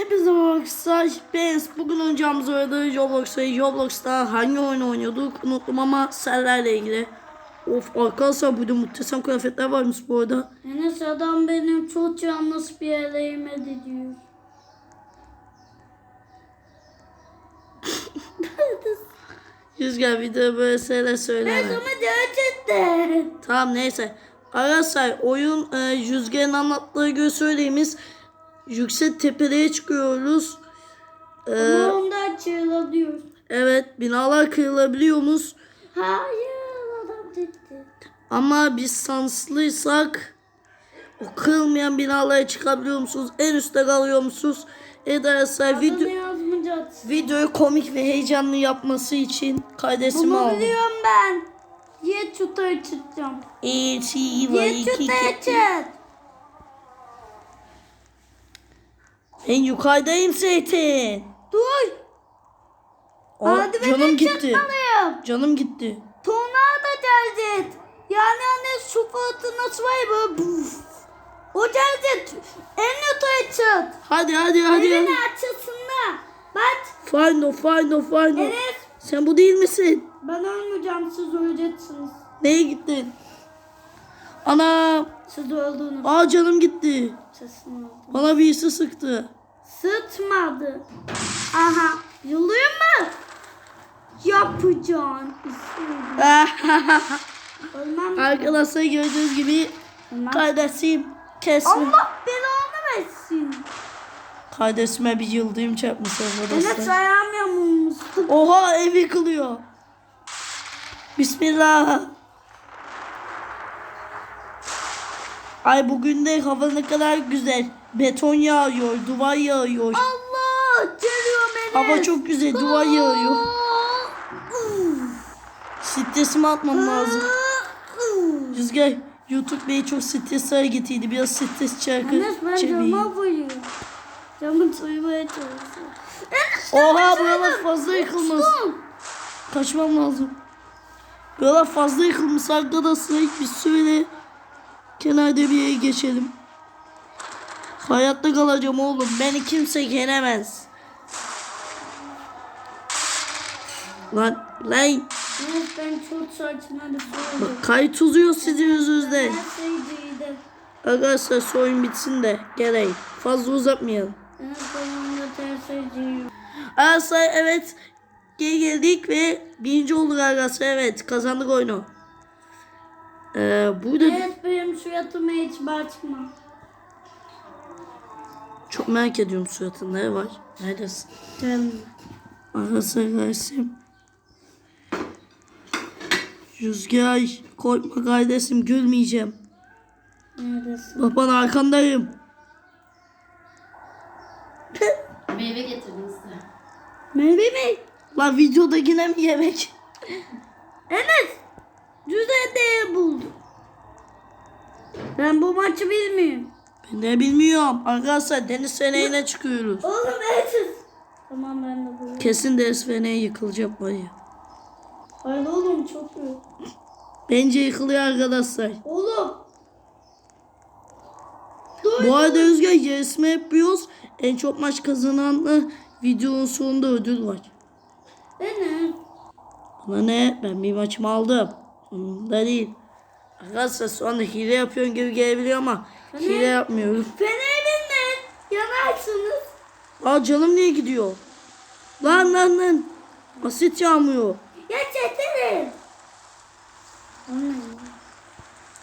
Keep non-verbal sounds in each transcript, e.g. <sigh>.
Hepinize arkadaşlar. Ben bugün oynayacağımız oyunda Roblox'ta Roblox'ta hangi oyun oynuyorduk unuttum ama serlerle ilgili. Of arkadaşlar burada muhteşem kıyafetler varmış bu arada. Enes adam benim çok yanlış <laughs> bir yere yemedi diyor. Rüzgar video böyle şeyler söyleme. Ama gerçekten. Tamam neyse. Arkadaşlar oyun e, Rüzgar'ın anlattığı göre söyleyimiz yüksek tepelere çıkıyoruz. E, Ama ondan evet binalar kırılabiliyormuş. Hayır adam gitti. Ama biz şanslıysak o kırılmayan binalara çıkabiliyor musunuz? En üstte kalıyor musunuz? Adını video, videoyu komik ve heyecanlı yapması için kardeşimi Bunu aldım. biliyorum ben. Ye çutayı çıkacağım. İyi, iyi, var, Ye iki. çık. Ben yukarıdayım Zeytin. Dur. Aa, Hadi canım gitti. çıkmalıyım. Canım gitti. Tornado geldi. Yani hani su fırtınası var ya böyle. O geldi. En yukarı çık. Hadi hadi hadi. Evin hadi. açısında. Bak. Find o find o find o. Enes. Sen bu değil misin? Ben ölmeyeceğim siz öleceksiniz. Neye gittin? Ana. Siz öldünüz. Aa canım gitti. Sesini aldım. Bana birisi sıktı. Sıtmadı. Aha. Yılıyor mu? Yapacağım. <laughs> Ölmem. Arkadaşlar gördüğünüz gibi Ölmem. kardeşim kesme. Allah belanı versin. Kardeşime bir yıldırım çarpmış arkadaşlar. ayağım yamulmuştu. Oha ev yıkılıyor. Bismillah. Ay bugün de hava ne kadar güzel. Beton yağıyor, duvar yağıyor. Allah geliyor Enes. Hava çok güzel, duvar yağıyor. Stresimi atmam lazım. Rüzgar, YouTube Bey çok stresli hareketiydi. Biraz stres şarkı Enes ben çevireyim. cama vuruyor. Camı soymaya. Enes Oha buralar fazla yıkılmaz. Kaçmam lazım. Buralar fazla yıkılmış arkadaşlar. Biz şöyle kenarda bir yere geçelim. Hayatta kalacağım oğlum. Beni kimse yenemez. Lan lan. Enes ben çok saçma bir Bak kayıt uzuyor sizin yüzünüzden. Arkadaşlar soyun bitsin de geleyim. Fazla uzatmayalım. Arkadaşlar evet geri geldik ve birinci olduk arkadaşlar evet kazandık oyunu. Ee, burada Enes benim suyatıma hiç bakma. çok merak ediyorum suratında ne var? Neredesin? Gelme. Arkadaşlar kardeşim. Rüzgar korkma kardeşim gülmeyeceğim. Neredesin? Baban arkandayım. Meyve getirdim size. Meyve mi? Lan videoda yine mi yemek? Enes! Güzel değer buldum. Ben bu maçı bilmiyorum. Ben de bilmiyorum. Arkadaşlar deniz feneğine çıkıyoruz. Oğlum Enes! Tamam ben de buluyorum. Kesin deniz feneği yıkılacak var ya. Hayır oğlum çok iyi. Bence yıkılıyor arkadaşlar. Oğlum! Dur! Bu arada Özgür yarışma yapıyoruz. En çok maç kazananla videonun sonunda ödül var. Enes! Bana ne? Ben bir maçımı aldım. Onun da değil. Arkadaşlar şu anda hile yapıyorum gibi gelebiliyor ama hile yapmıyorum. Fenerimle yanarsınız. Aa canım niye gidiyor? Lan lan lan. Asit yağmıyor. Ya çeterim.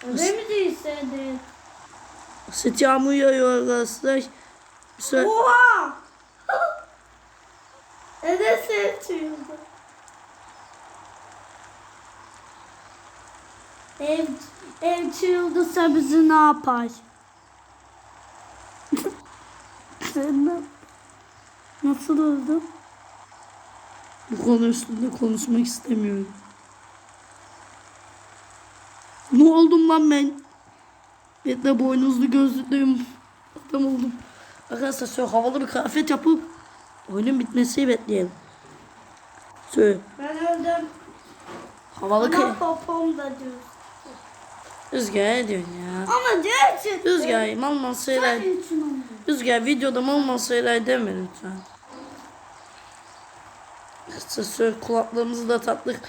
Öyle mi değilseydi? Asit yağmur yağıyor arkadaşlar. Oha! <laughs> Enes Ev, ev çığlıdıysa bizi ne yapar? <laughs> Nasıl öldün? Bu konu üstünde konuşmak istemiyorum. Ne oldum lan ben? Bekle boynuzlu gözlüklüyüm. Adam oldum. Arkadaşlar şöyle havalı bir kıyafet yapıp oyunun bitmesini bekleyelim. Şöyle Ben öldüm. havalı kıyafet. Ama popom da diyor. Rüzgar diyorsun ya? Ama gerçekten. Rüzgar mal mal olmuyor. Rüzgar videoda mal mal şeyler deme lütfen. Kısa süre kulaklığımızı da tatlık.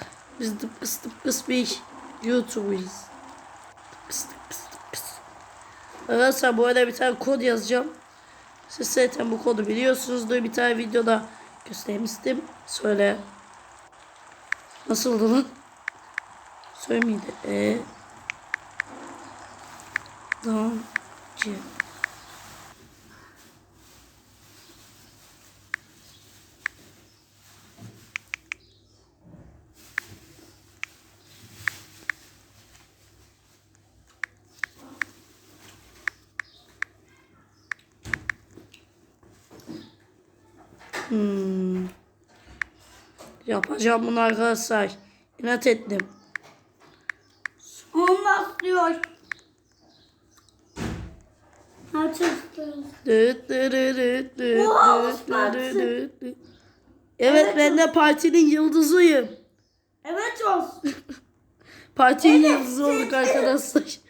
Biz tıpkıs tıpkıs bir YouTuber'ız. Tıpkıs tıpkıs tıpkıs. Arkadaşlar bu arada bir tane kod yazacağım. Siz zaten bu kodu biliyorsunuzdur. Bir tane videoda göstermiştim. Söyle. Nasıldı lan? Söyle miydi? C. Hmm. Yapacağım bunu arkadaşlar. İnat ettim. Olmaz diyor. Evet ben de partinin yıldızıyım. Evet olsun. <laughs> Partinin Evet, yıldızı olduk arkadaşlar.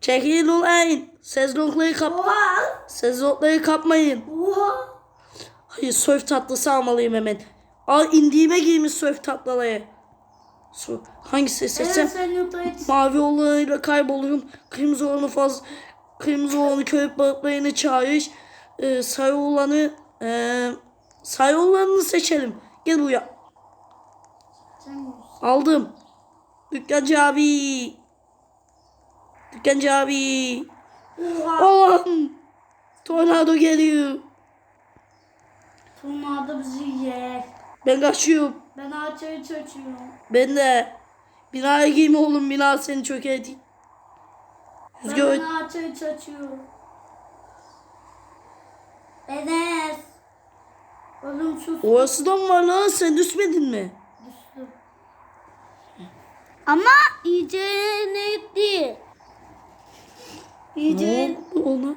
Çekilin ulan. Sezlongları kap Oha. sezlongları kapmayın. Oha. Hayır surf tatlısı almalıyım hemen. Al indiğime giymiş surf tatlıları. Su. Hangisi seçsem? Evet Mavi olanıyla kaybolurum. Kırmızı olanı faz kırmızı olanı köpek balıklarını çağırış. Ee, sarı olanı ee, sarı olanı seçelim. Gel buraya. Aldım. Dükkancı abi. Dükkancı abi. Allah'ım. Tornado geliyor. Tornado bizi yer. Ben kaçıyorum. Ben ağaçları çöçüyorum. Ben de. Binaya girme oğlum. Bina seni çökerdi. Ben Rüzgar ağaçları çöçüyorum. Enes. Oğlum sus. Orası da mı var lan? Sen düşmedin mi? Düştüm. Ama iyice ne değil. İyice Ne oldu ona?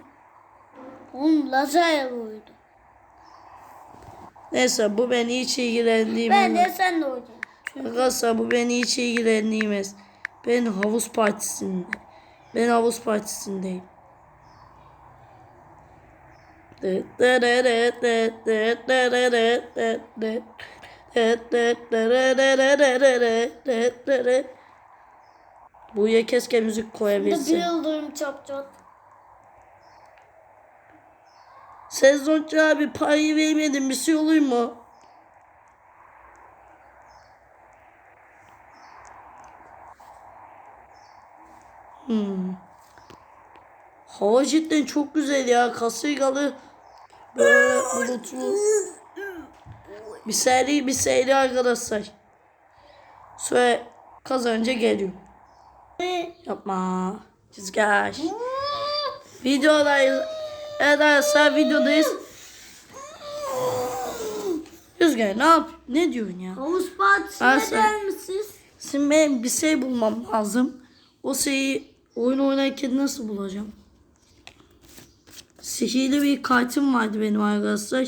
Oğlum lazer vurdu. Neyse bu beni hiç ilgilendirmez. Ben de sen de olacaksın. Arkadaşlar bu beni hiç ilgilendirmez. Ben havuz partisinde. Ben havuz partisindeyim. Buraya keşke müzik Bir koyabilsin. yıldırım çap çap. Sezoncu abi parayı vermedin bir şey olur mu? Hmm. Hava cidden çok güzel ya. Kasırgalı böyle bulutlu. Bir seri bir seri arkadaşlar. Sonra kazanınca geliyor. Yapma. Rüzgar. Videodayız. Evet arkadaşlar videodayız. Rüzgar ne yap? Ne diyorsun ya? Havuz partisine sen- der misiniz? Şimdi benim bir şey bulmam lazım. O şeyi oyun oynarken nasıl bulacağım? Sihirli bir kartım vardı benim arkadaşlar.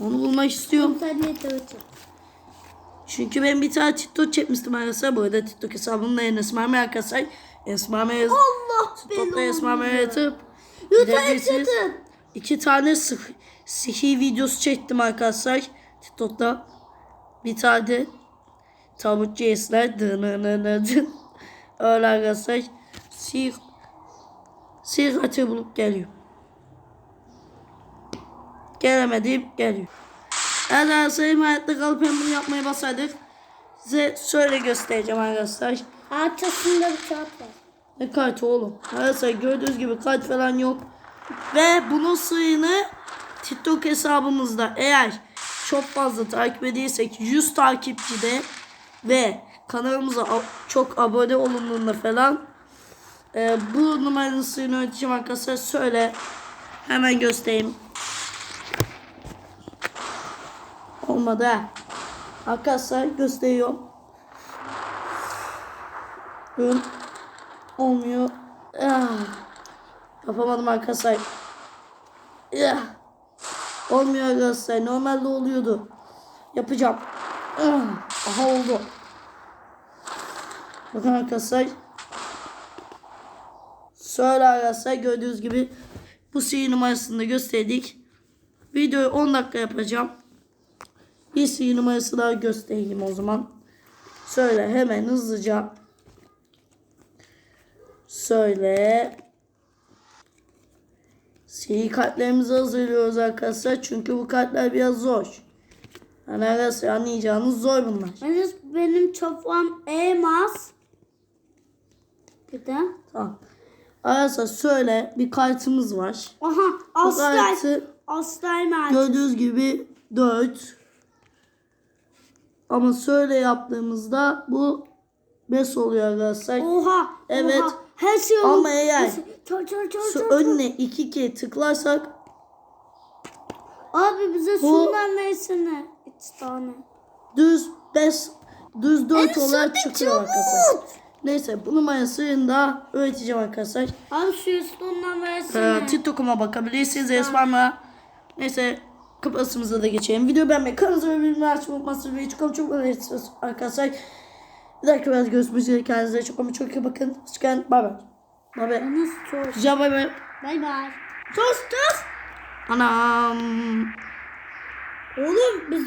Onu bulmak istiyorum. Çünkü ben bir tane TikTok çekmiştim arkadaşlar. Bu arada TikTok hesabımda Enes Mermi arkadaşlar. Mermi yaz- Allah TikTok'ta. Mermi yatıp çıkın. İki tane sih- sihir videosu çektim arkadaşlar. TikTok'ta. Bir tane de esler. Dınınınıdın. Öyle arkadaşlar. Sihir, sihir atı bulup geliyor. Gelemedim geliyor. Evet arkadaşlar hayatta kalıp hem bunu yapmaya basaydık. Size şöyle göstereceğim arkadaşlar. Arkasında bir kağıt var. Ne kartı oğlum? Arkadaşlar gördüğünüz gibi kart falan yok. Ve bunun sırrını TikTok hesabımızda eğer çok fazla takip ediysek 100 takipçide ve kanalımıza çok abone olunduğunda falan e, bu numaranın sırrını ödeyeceğim arkadaşlar. Söyle hemen göstereyim. Olmadı. Arkadaşlar gösteriyorum. Olmuyor. Ah. Yapamadım arkadaşlar. Ah. Olmuyor arkadaşlar. Normalde oluyordu. Yapacağım. Ah. Aha oldu. Bakın arkadaşlar. Söyle arkadaşlar gördüğünüz gibi bu sihir numarasını da gösterdik. Videoyu 10 dakika yapacağım. Bir sihir numarası daha göstereyim o zaman. Söyle hemen hızlıca. Söyle. Sihir kartlarımızı hazırlıyoruz arkadaşlar. Çünkü bu kartlar biraz zor. Yani arkadaşlar anlayacağınız zor bunlar. Benim çapam elmas. Bir de. Tamam. Arkadaşlar söyle bir kartımız var. Aha aslan. kartı Aslan merkez. gördüğünüz gibi 4. Ama söyle yaptığımızda bu 5 oluyor arkadaşlar. Oha. Evet. Oha. Her şey olur. Ama eğer şey- Çor çor çor Şu çor. önüne iki kere tıklarsak Abi bize Bu- şundan versene. İki tane. düz 5 düz 4 En olarak çıkıyor arkadaşlar. Neyse bu numarasını da öğreteceğim arkadaşlar. Abi şu üstünden versene. Ee, TikTok'uma bakabilirsiniz. Esma'ma. Neyse kapasımıza da geçelim. Video beğenmeyi, kanalımıza ve bildirimleri açmayı unutmazsınız. Ve çok çok önemlisiniz arkadaşlar. Bir dahaki videoda görüşmek üzere. Kendinize çok ama çok iyi bakın. Hoşçakalın. Bay bay. Bay bay. Rica bay bay. Bay bay. Tost tost. Anam. Oğlum biz